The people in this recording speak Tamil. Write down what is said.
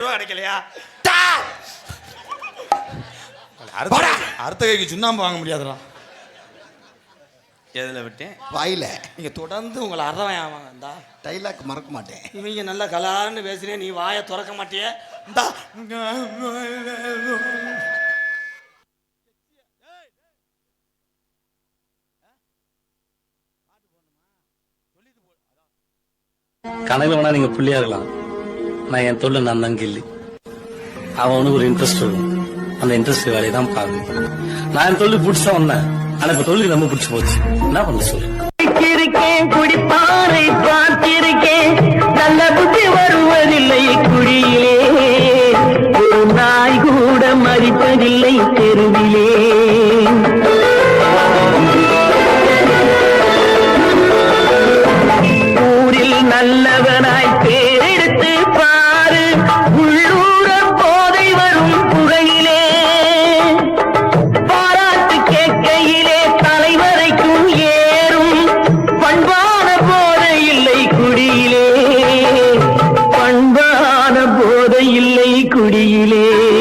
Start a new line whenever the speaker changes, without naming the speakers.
ரூபா கிடைக்கலையா
அடுத்த கைக்கு சுண்ணாம்பு வாங்க முடியாதுடா.
எதில் விட்டேன்?
வாயில.
நீங்க தொடர்ந்து உங்களை அறவன் இந்தா.
டைலாக் மறக்க மாட்டேன்.
இவங்க நல்லா கலான்னு பேசுறே நீ வாயை திறக்க மாட்டியே? இந்தா.
வேணா நீங்க புள்ளியா இருக்கலாம். நான் என் தொழில் நான் தான் கில்லி அவனுக்கு ஒரு இன்ட்ரெஸ்ட் இருக்கும் அந்த இன்ட்ரெஸ்ட் வேலையை தான் பார்க்கணும். நான் என் தொழில் பிடிச்சா வந்தேன். ஆனா இப்ப தொழில் ரொம்ப பிடிச்சு போச்சு. என்ன பண்ண சொல்லு?
இருக்கேன் குடிப்பாறை பார்த்திருக்கேன். நல்ல புத்தி வருவதில்லை குடியிலே. ஒரு நாய் கூட மறிப்பதில்லை தெருவிலே. மேலே